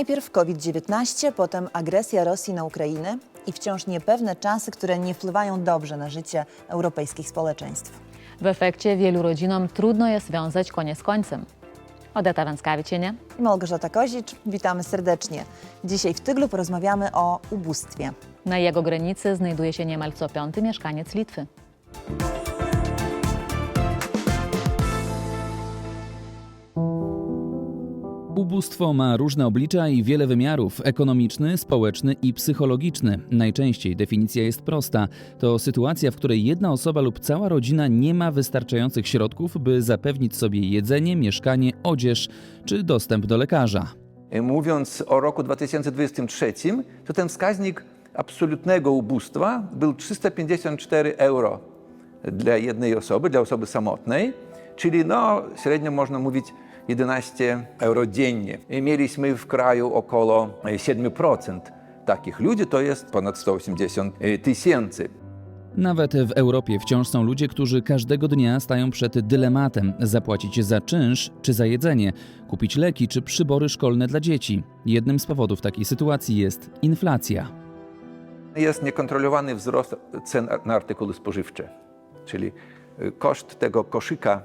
Najpierw COVID-19, potem agresja Rosji na Ukrainę i wciąż niepewne czasy, które nie wpływają dobrze na życie europejskich społeczeństw. W efekcie wielu rodzinom trudno jest wiązać koniec z końcem. Odeta Węckawiczynie. I Małgorzata Kozicz, witamy serdecznie. Dzisiaj w Tyglu porozmawiamy o ubóstwie. Na jego granicy znajduje się niemal co piąty mieszkaniec Litwy. Ubóstwo ma różne oblicza i wiele wymiarów ekonomiczny, społeczny i psychologiczny. Najczęściej definicja jest prosta. To sytuacja, w której jedna osoba lub cała rodzina nie ma wystarczających środków, by zapewnić sobie jedzenie, mieszkanie, odzież czy dostęp do lekarza. Mówiąc o roku 2023, to ten wskaźnik absolutnego ubóstwa był 354 euro dla jednej osoby, dla osoby samotnej, czyli no, średnio można mówić 11 euro dziennie. I mieliśmy w kraju około 7% takich ludzi, to jest ponad 180 tysięcy. Nawet w Europie wciąż są ludzie, którzy każdego dnia stają przed dylematem zapłacić za czynsz czy za jedzenie, kupić leki czy przybory szkolne dla dzieci. Jednym z powodów takiej sytuacji jest inflacja. Jest niekontrolowany wzrost cen na artykuły spożywcze, czyli y, koszt tego koszyka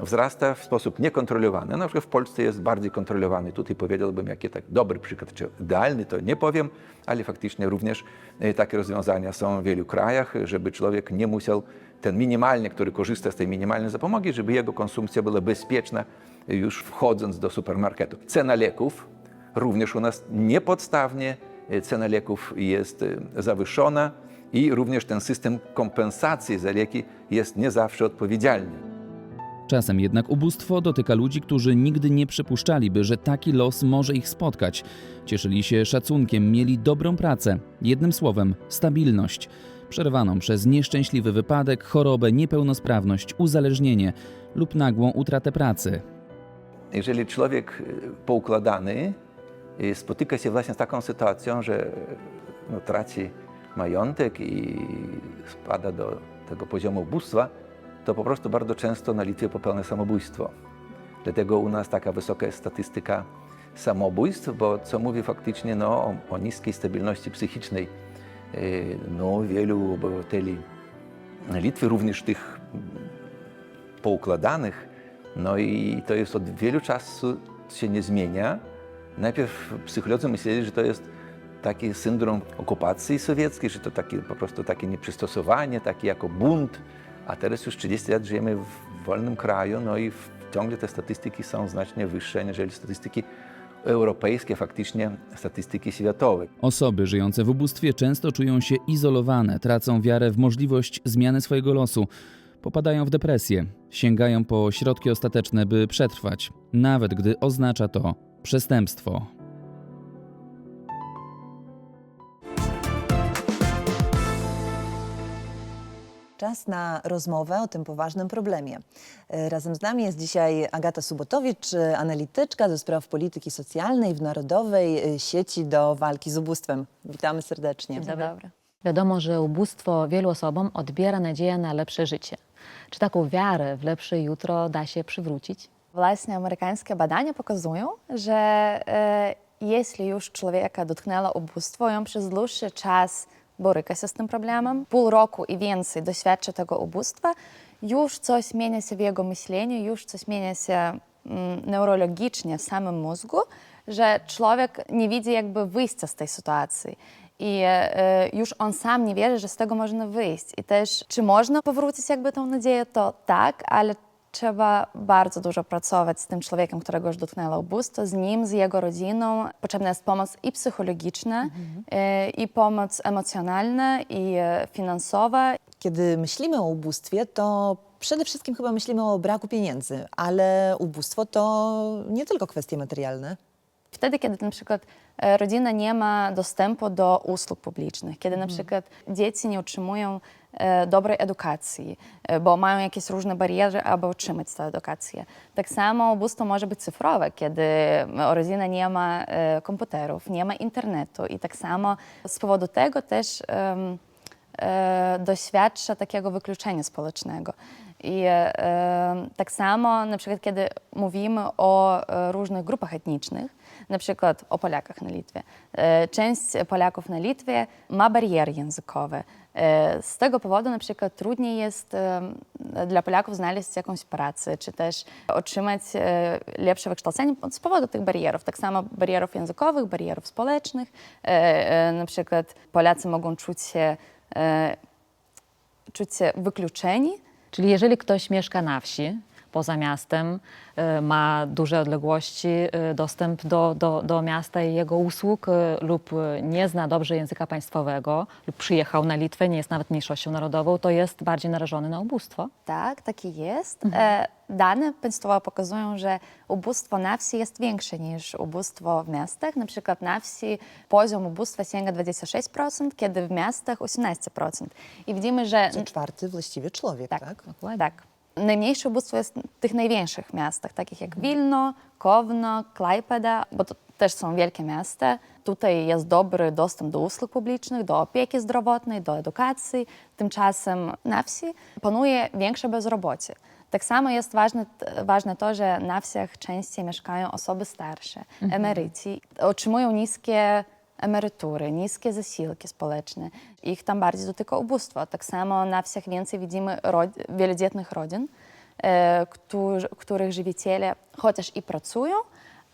wzrasta w sposób niekontrolowany. Na przykład w Polsce jest bardziej kontrolowany. Tutaj powiedziałbym, jaki tak dobry przykład, czy idealny, to nie powiem, ale faktycznie również y, takie rozwiązania są w wielu krajach, żeby człowiek nie musiał ten minimalny, który korzysta z tej minimalnej zapomogi, żeby jego konsumpcja była bezpieczna y, już wchodząc do supermarketu. Cena leków również u nas niepodstawnie e, cena leków jest e, zawyżona i również ten system kompensacji za leki jest nie zawsze odpowiedzialny. Czasem jednak ubóstwo dotyka ludzi, którzy nigdy nie przypuszczaliby, że taki los może ich spotkać. Cieszyli się szacunkiem, mieli dobrą pracę, jednym słowem stabilność, przerwaną przez nieszczęśliwy wypadek, chorobę, niepełnosprawność, uzależnienie lub nagłą utratę pracy. Jeżeli człowiek e, poukładany e, spotyka się właśnie z taką sytuacją, że no, traci majątek i spada do tego poziomu ubóstwa, to po prostu bardzo często na Litwie popełnia samobójstwo. Dlatego u nas taka wysoka jest statystyka samobójstw, bo co mówi faktycznie no, o, o niskiej stabilności psychicznej e, no, wielu obywateli Litwy, również tych poukładanych. No i to jest od wielu czasu się nie zmienia. Najpierw psycholodzy myśleli, że to jest taki syndrom okupacji sowieckiej, że to po prostu takie nieprzystosowanie, taki jako bunt. A teraz już 30 lat żyjemy w wolnym kraju, no i ciągle te statystyki są znacznie wyższe aniżeli statystyki europejskie, faktycznie statystyki światowe. Osoby żyjące w ubóstwie często czują się izolowane, tracą wiarę w możliwość zmiany swojego losu, popadają w depresję, sięgają po środki ostateczne, by przetrwać, nawet gdy oznacza to przestępstwo. Czas na rozmowę o tym poważnym problemie. E, razem z nami jest dzisiaj Agata Subotowicz, e, analityczka do spraw polityki socjalnej w Narodowej e, Sieci do Walki z Ubóstwem. Witamy serdecznie. Dzień dobry. Wiadomo, że ubóstwo wielu osobom odbiera nadzieję na lepsze życie. Czy taką wiarę w lepsze jutro da się przywrócić? Właśnie amerykańskie badania pokazują, że e, jeśli już człowieka dotknęło ubóstwo, on przez dłuższy czas boryka się z tym problemem, pół roku i więcej doświadcza tego ubóstwa, już coś zmienia się w jego myśleniu, już coś zmienia się mm, neurologicznie w samym mózgu, że człowiek nie widzi jakby wyjścia z tej sytuacji. I e, już on sam nie wierzy, że z tego można wyjść. I też, czy można powrócić jakby tą nadzieję, to tak, ale trzeba bardzo dużo pracować z tym człowiekiem, którego już dotknęło ubóstwo, z nim, z jego rodziną. Potrzebna jest pomoc i psychologiczna, e, i pomoc emocjonalna, i e, finansowa. Kiedy myślimy o ubóstwie, to przede wszystkim chyba myślimy o braku pieniędzy, ale ubóstwo to nie tylko kwestie materialne. Wtedy, kiedy na przykład e, rodzina nie ma dostępu do usług publicznych, kiedy na przykład dzieci nie otrzymują e, dobrej edukacji, e, bo mają jakieś różne bariery, aby otrzymać tę edukację. Tak samo ubóstwo może być cyfrowe, kiedy rodzina nie ma e, komputerów, nie ma internetu i tak samo z powodu tego też em, e, doświadcza takiego wykluczenia społecznego. I e, tak samo, na przykład, kiedy mówimy o e, różnych grupach etnicznych, na przykład o Polakach na Litwie. E, Część Polaków na Litwie ma bariery językowe. E, Z tego powodu na przykład trudniej jest e, dla Polaków znaleźć jakąś pracę, czy też otrzymać e, lepsze wykształcenie z powodu tych barierów. Tak samo barierów językowych, barierów społecznych. Na przykład Polacy mogą czuć się, czuć się wykluczeni Czyli jeżeli ktoś mieszka na wsi, poza miastem, y, ma duże odległości, y, dostęp do, do, do miasta i jego usług y, lub nie zna dobrze języka państwowego lub przyjechał na Litwę, nie jest nawet mniejszością narodową, to jest bardziej narażony na ubóstwo. Tak, taki jest. E, Dane państwowe pokazują, że ubóstwo na wsi jest większe niż ubóstwo w miastach. Na przykład na wsi poziom ubóstwa sięga 26%, kiedy w miastach 18%. I widzimy, że Co czwarty właściwie człowiek, tak? tak, tak. Najmniejsze ubóstwo jest w tych największych miastach, takich jak Wilno, Kowno, Klajpeda, bo to też są wielkie miasta. Tutaj jest dobry dostęp do usług publicznych, do opieki zdrowotnej, do edukacji. Tymczasem na wsi panuje większe bezrobocie. Tak samo jest ważne, ważne to, że na wsiach częściej mieszkają osoby starsze, emeryci, otrzymują niskie emerytury, niskie zasiłki społeczne. Ich tam bardziej dotyka ubóstwo. Tak samo na wsiach więcej widzimy wielodzietnych rodzin, e, których żywiciele chociaż i pracują,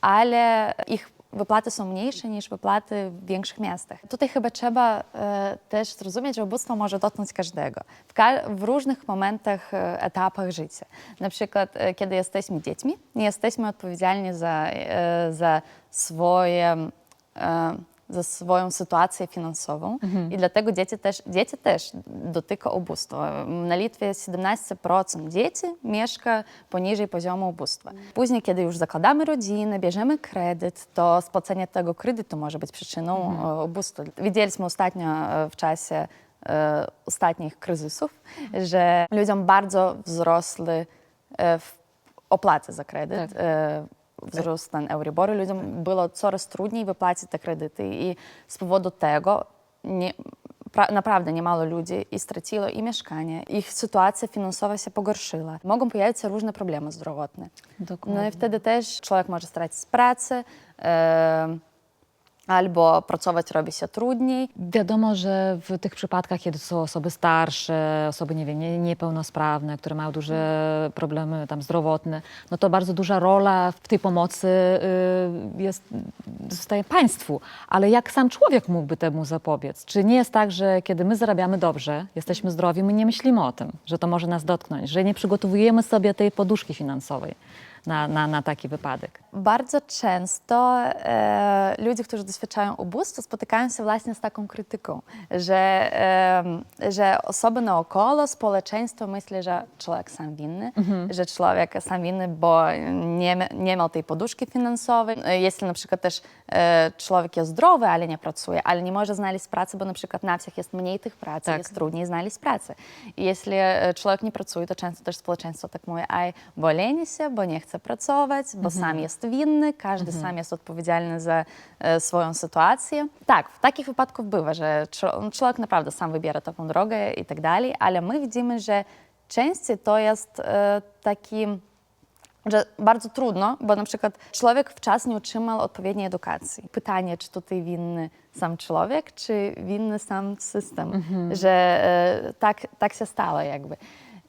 ale ich wypłaty są mniejsze niż wypłaty w większych miastach. Tutaj chyba trzeba e, też zrozumieć, że ubóstwo może dotknąć każdego w, ka- w różnych momentach, e, etapach życia. Na przykład, e, kiedy jesteśmy dziećmi, nie jesteśmy odpowiedzialni za, e, za swoje e, za swoją sytuację finansową i dlatego dzieci też, dzieci też dotyka ubóstwa. Na Litwie 17% dzieci mieszka poniżej poziomu ubóstwa. Później, kiedy już zakładamy rodzinę, bierzemy kredyt, to spłacenie tego kredytu może być przyczyną e, ubóstwa. Widzieliśmy ostatnio e, w czasie e, ostatnich kryzysów, że ludziom bardzo wzrosły e, w opłaty za kredyt. E, wzrost ten Euriboru, ludziom było coraz trudniej wypłacić te kredyty i z powodu tego nie, pra, naprawdę niemało ludzi i straciło i mieszkanie, ich sytuacja finansowa się pogorszyła. Mogą pojawić się różne problemy zdrowotne. No i wtedy też człowiek może stracić pracę, e, albo pracować robi się trudniej. Wiadomo, że w tych przypadkach, kiedy są osoby starsze, osoby nie wiem, nie, niepełnosprawne, które mają duże problemy tam zdrowotne, no to bardzo duża rola w tej pomocy y, jest, zostaje państwu. Ale jak sam człowiek mógłby temu zapobiec? Czy nie jest tak, że kiedy my zarabiamy dobrze, jesteśmy zdrowi, my nie myślimy o tym, że to może nas dotknąć, że nie przygotowujemy sobie tej poduszki finansowej na, na, na taki wypadek? Bardzo często e, ludzie, którzy doświadczają ubóstwa, spotykają się właśnie z taką krytyką, że, e, że osoby naokoło, społeczeństwo myśli, że człowiek sam winny, że człowiek sam winny, bo nie, nie miał tej poduszki finansowej. E, Jeśli na przykład też e, człowiek jest zdrowy, ale nie pracuje, ale nie może znaleźć pracy, bo na przykład na wsiach jest mniej tych pracy, Tak. jest trudniej znaleźć pracę. I jeśli e, człowiek nie pracuje, to często też społeczeństwo tak mówi, aj, bo leni się, bo nie chce pracować, bo sam jest winny, każdy sam jest odpowiedzialny za e, swoją sytuację. Tak, w takich wypadkach bywa, że czo- człowiek naprawdę sam wybiera taką drogę i tak dalej, ale my widzimy, że częściej to jest e, taki że bardzo trudno, bo na przykład człowiek wczas nie otrzymał odpowiedniej edukacji. Pytanie, czy tutaj winny sam człowiek, czy winny sam system, że e, tak, tak się stało jakby.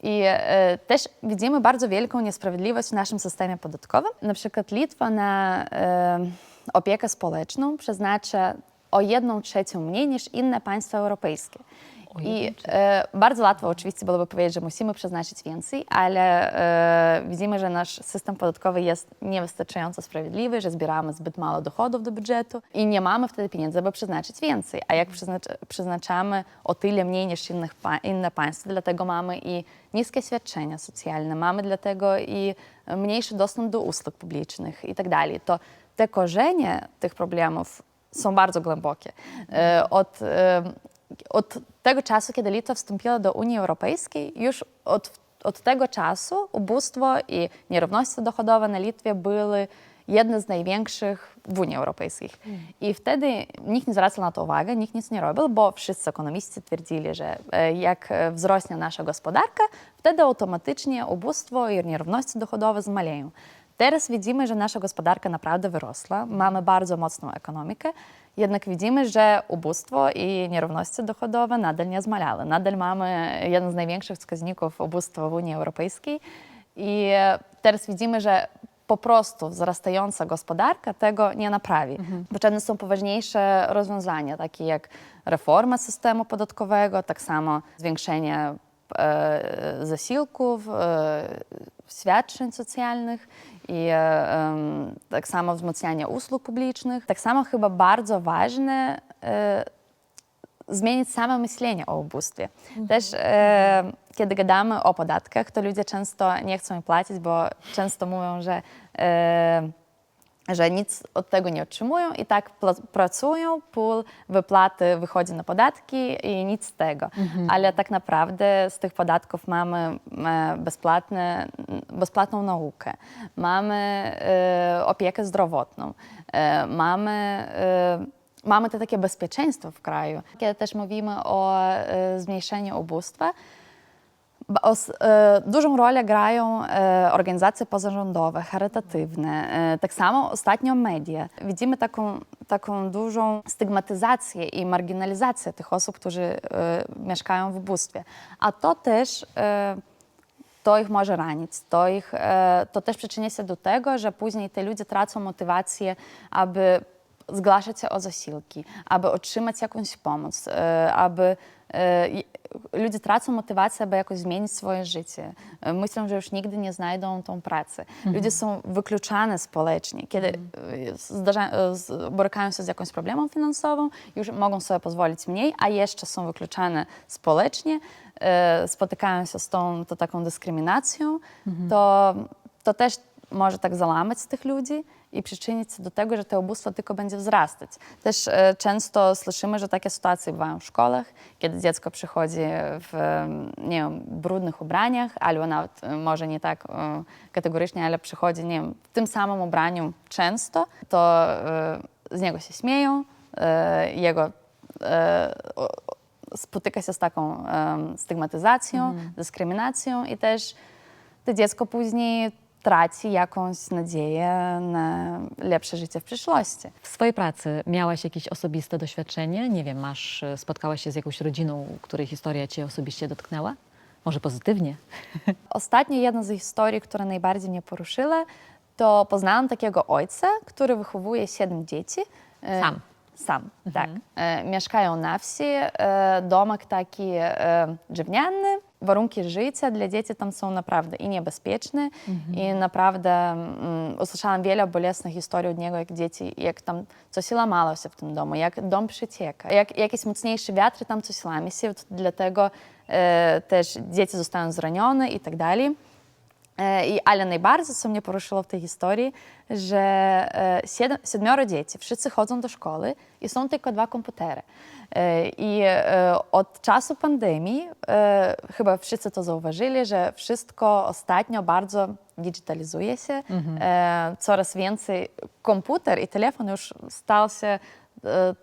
I e, też widzimy bardzo wielką niesprawiedliwość w naszym systemie podatkowym. Na przykład Litwa na e, opiekę społeczną przeznacza o jedną trzecią mniej niż inne państwa europejskie. I e, bardzo łatwo oczywiście byłoby powiedzieć, że musimy przeznaczyć więcej, ale e, widzimy, że nasz system podatkowy jest niewystarczająco sprawiedliwy, że zbieramy zbyt mało dochodów do budżetu i nie mamy wtedy pieniędzy, aby przeznaczyć więcej. A jak przeznacz, przeznaczamy o tyle mniej niż innych, inne państwa, dlatego mamy i niskie świadczenia socjalne, mamy dlatego i mniejszy dostęp do usług publicznych i tak dalej. To te korzenie tych problemów są bardzo głębokie. E, Od, e, od tego czasu, kiedy Litwa wstąpiła do Unii Europejskiej, już od, od tego czasu ubóstwo i nierówności dochodowe na Litwie były jedne z największych w Unii Europejskiej. I wtedy nikt nie zwracał na to uwagi, nikt nic nie robił, bo wszyscy ekonomiści twierdzili, że e, jak e, wzrośnie nasza gospodarka, wtedy automatycznie ubóstwo i nierówności dochodowe zmaleją. Teraz widzimy, że nasza gospodarka naprawdę wyrosła, mamy bardzo mocną ekonomikę, jednak widzimy, że ubóstwo i nierówności dochodowe nadal nie zmalały. Nadal mamy jeden z największych wskaźników ubóstwa w Unii Europejskiej i e, teraz widzimy, że po prostu wzrastająca gospodarka tego nie naprawi. Potrzebne są poważniejsze rozwiązania, takie jak reforma systemu podatkowego, tak samo zwiększenie e, zasiłków, e, świadczeń socjalnych i e, tak samo wzmacnianie usług publicznych. Tak samo chyba bardzo ważne e, zmienić samo myślenie o ubóstwie. Też e, kiedy gadamy o podatkach, to ludzie często nie chcą płacić, bo często mówią, że, e, że nic od tego nie otrzymują i tak pracują, pół wypłaty wychodzi na podatki i nic z tego. Ale tak naprawdę z tych podatków mamy e, bezpłatne, bezpłatną naukę, mamy e, opiekę zdrowotną, e, mamy e, mamy to takie bezpieczeństwo w kraju. Kiedy też mówimy o e, zmniejszeniu ubóstwa, ba- os- e, dużą rolę grają e, organizacje pozarządowe, charytatywne, e, tak samo ostatnio media. Widzimy taką, taką dużą stygmatyzację i marginalizację tych osób, którzy e, mieszkają w ubóstwie. A to też e, to ich może ranić. To, ich, e, to też przyczynia się do tego, że później te ludzie tracą motywację, aby zgłaszać się o zasiłki, aby otrzymać jakąś pomoc, e, aby e, i- ludzie tracą motywację, aby jakoś zmienić swoje życie. E, Myślą, że już nigdy nie znajdą tą pracę. Ludzie są wykluczane społecznie. Kiedy e, zdarza, e, z- borykają się z jakimś problemem finansowym, już mogą sobie pozwolić mniej, a jeszcze są wykluczane społecznie, spotykają się z tą to taką dyskryminacją, to, to też może tak załamać tych ludzi i przyczynić się do tego, że to ubóstwo tylko będzie wzrastać. Też e, często słyszymy, że takie sytuacje bywają w szkołach, kiedy dziecko przychodzi w nie wiem, brudnych ubraniach, albo nawet e, może nie tak e, kategorycznie, ale przychodzi nie wiem, w tym samym ubraniu często, to z niego się śmieją, jego spotyka się z taką stygmatyzacją, dyskryminacją i też to dziecko później traci jakąś nadzieję na lepsze życie w przyszłości. W swojej pracy miałaś jakieś osobiste doświadczenie? Nie wiem, masz, e, spotkałaś się z jakąś rodziną, której historia cię osobiście dotknęła? Może pozytywnie? Ostatnio jedna z historii, która najbardziej mnie poruszyła, to poznałam takiego ojca, który wychowuje siedem dzieci. E, Sam. Sam, tak. E, mieszkają na wsi, domek taki drewniany. Warunki życia dla dzieci tam są naprawdę i niebezpieczne, i naprawdę mm, usłyszałam wiele bolesnych historii od niego, jak dzieci, jak tam coś łamało się w tym domu, jak dom przecieka, jak jakiś mocniejszy wiatr, tam coś łamie się, dlatego e, też dzieci zostają zranione i tak dalej. Ale najbardziej, co mnie poruszyło w tej historii, że e, siedem, siedmioro dzieci, wszyscy chodzą do szkoły i są tylko dwa komputery. E, I e, od czasu pandemii chyba wszyscy to zauważyli, że wszystko ostatnio bardzo digitalizuje się. E, coraz więcej komputer i telefon już stał się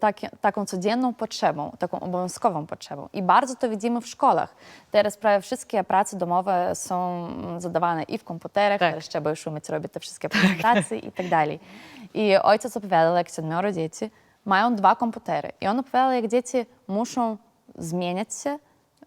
takie, taką codzienną potrzebą, taką obowiązkową potrzebą. I bardzo to widzimy w szkołach. Teraz prawie wszystkie prace domowe są mm, zadawane i w komputerach, Tak. teraz trzeba już umieć robić te wszystkie prezentacje i tak dalej. I ojciec opowiadał, jak siedmioro dzieci mają dwa komputery. I on opowiadał, jak dzieci muszą zmieniać się,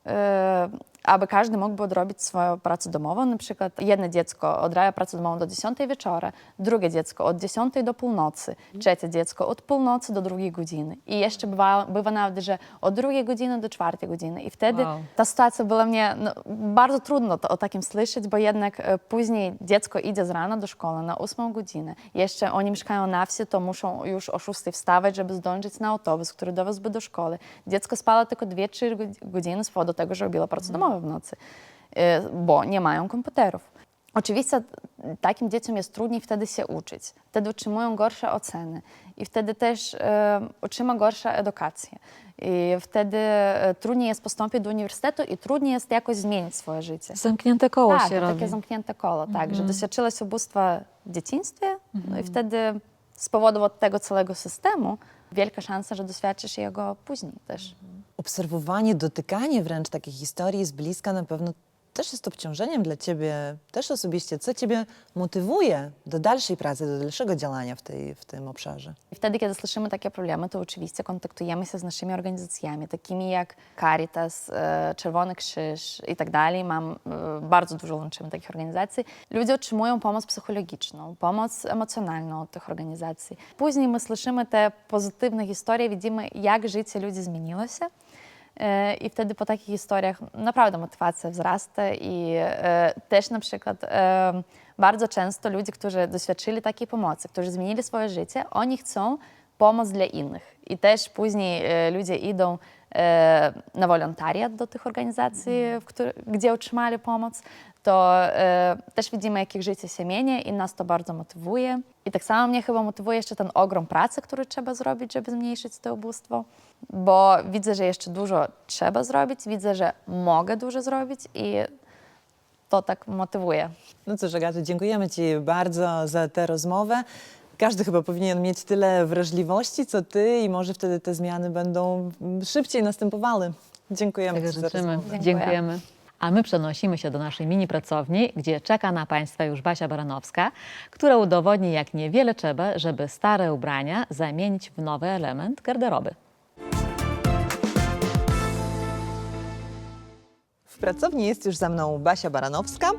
e, aby każdy mógł odrobić swoją pracę domową. Na przykład jedno dziecko odrabia pracę domową do 10 wieczora, drugie dziecko od 10 do północy, trzecie dziecko od północy do drugiej godziny. I jeszcze bywa, bywa nawet, że od drugiej godziny do czwartej godziny. I wtedy Wow. ta sytuacja była mnie no, bardzo trudno to, o takim słyszeć, bo jednak e, później dziecko idzie z rana do szkoły na 8 godzinę. Jeszcze oni mieszkają na wsi, to muszą już o 6 wstawać, żeby zdążyć na autobus, który dowiózłby do szkoły. Dziecko spało tylko 2-3 godzi- godziny z powodu tego, że robiło pracę domową w nocy, e, bo nie mają komputerów. Oczywiście takim dzieciom jest trudniej wtedy się uczyć. Wtedy otrzymują gorsze oceny i wtedy też e, otrzyma gorsza edukację. I wtedy e, trudniej jest postąpić do uniwersytetu i trudniej jest jakoś zmienić swoje życie. Zamknięte koło tak, się robi. takie zamknięte koło, tak, że doświadczyłaś ubóstwa w dzieciństwie, No i wtedy z powodu od tego całego systemu wielka szansa, że doświadczysz jego później też. Obserwowanie, dotykanie wręcz takiej historii z bliska na pewno też jest obciążeniem dla ciebie, też osobiście. Co ciebie motywuje do dalszej pracy, do dalszego działania w, tej, w tym obszarze? Wtedy, kiedy słyszymy takie problemy, to oczywiście kontaktujemy się z naszymi organizacjami, takimi jak Caritas, e, Czerwony Krzyż i tak dalej. Mam e, bardzo dużo łączymy takich organizacji. Ludzie otrzymują pomoc psychologiczną, pomoc emocjonalną od tych organizacji. Później my słyszymy te pozytywne historie, widzimy, jak życie ludzi zmieniło się. E, I wtedy po takich historiach naprawdę motywacja wzrasta i e, też na przykład e, bardzo często ludzie, którzy doświadczyli takiej pomocy, którzy zmienili swoje życie, oni chcą pomoc dla innych. I też później ludzie idą na wolontariat do tych organizacji, w których, gdzie otrzymali pomoc, to e, też widzimy, jak ich życie się mieni i nas to bardzo motywuje. I tak samo mnie chyba motywuje jeszcze ten ogrom pracy, który trzeba zrobić, żeby zmniejszyć to ubóstwo, bo widzę, że jeszcze dużo trzeba zrobić, widzę, że mogę dużo zrobić i to tak motywuje. No cóż, Agato, dziękujemy Ci bardzo za tę rozmowę. Każdy chyba powinien mieć tyle wrażliwości, co Ty i może wtedy te zmiany będą szybciej następowały. Dziękujemy Tego Ci za życzymy. rozmowę. Dziękujemy. A my przenosimy się do naszej mini pracowni, gdzie czeka na Państwa już Basia Baranowska, która udowodni, jak niewiele trzeba, żeby stare ubrania zamienić w nowy element garderoby. W pracowni jest już za mną Basia Baranowska.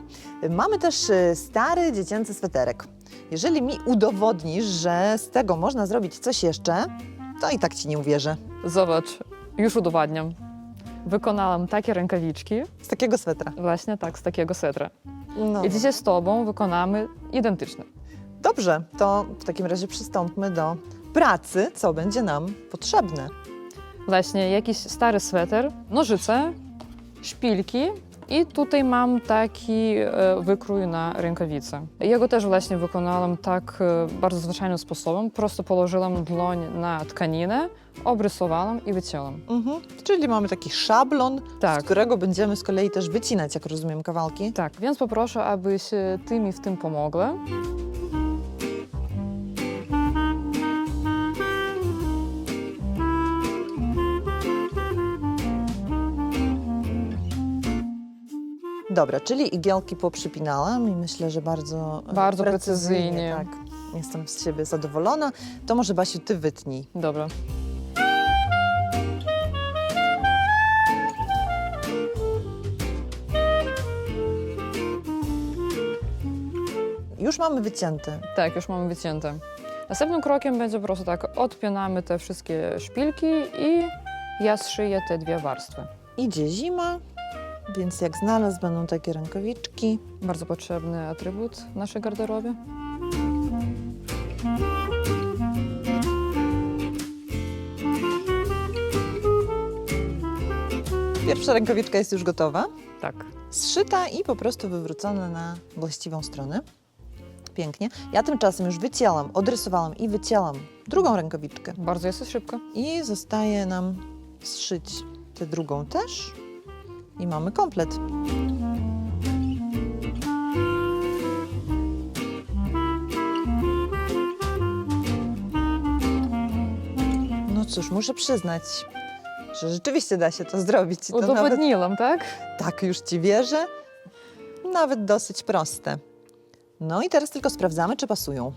Mamy też y, stary dziecięcy sweterek. Jeżeli mi udowodnisz, że z tego można zrobić coś jeszcze, to i tak Ci nie uwierzę. Zobacz, już udowadniam. Wykonałam takie rękawiczki, Z takiego swetra. właśnie tak, z takiego setra. No. I dzisiaj z Tobą wykonamy identyczne. Dobrze, to w takim razie przystąpmy do pracy, co będzie nam potrzebne. Właśnie jakiś stary sweter, nożyce, szpilki i tutaj mam taki e, wykrój na rękawicę. Ja go też właśnie wykonałam tak e, bardzo zwyczajnym sposobem. Prosto położyłam dłoń na tkaninę, obrysowałam i wycięłam. Mhm. Czyli mamy taki szablon, Tak. z którego będziemy z kolei też wycinać, jak rozumiem, kawałki. Tak, więc poproszę, abyś e, Ty mi w tym pomogła. Dobra, czyli igiełki poprzypinałam i myślę, że bardzo e, Bardzo precyzyjnie. Tak, jestem z siebie zadowolona. To może Basiu, Ty wytnij. Dobra. Już mamy wycięty. Tak, już mamy wycięte. Następnym krokiem będzie po prostu tak, odpinamy te wszystkie szpilki i ja zszyję te dwie warstwy. Idzie zima, więc jak znalazł, będą takie rękawiczki. Bardzo potrzebny atrybut w naszej garderobie. Pierwsza rękawiczka jest już gotowa. Tak. zszyta i po prostu wywrócona na właściwą stronę. Pięknie. Ja tymczasem już wycięłam, odrysowałam i wycięłam drugą rękawiczkę. Bardzo jest szybko. I zostaje nam zszyć tę drugą też. I mamy komplet. No cóż, muszę przyznać, że rzeczywiście da się to zrobić. I To nawet Udowodniłam, tak? tak, już ci wierzę. Nawet dosyć proste. No i teraz tylko sprawdzamy, czy pasują.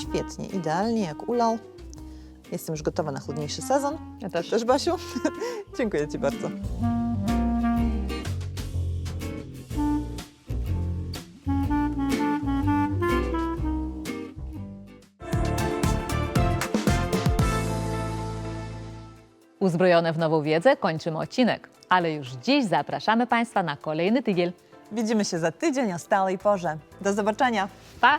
Świetnie, idealnie, jak ulał. Jestem już gotowa na chłodniejszy sezon. Ja Ty też, Basiu? Dziękuję Ci bardzo. Uzbrojone w nową wiedzę kończymy odcinek, ale już dziś zapraszamy Państwa na kolejny tygiel. Widzimy się za tydzień o stałej porze. Do zobaczenia. Pa!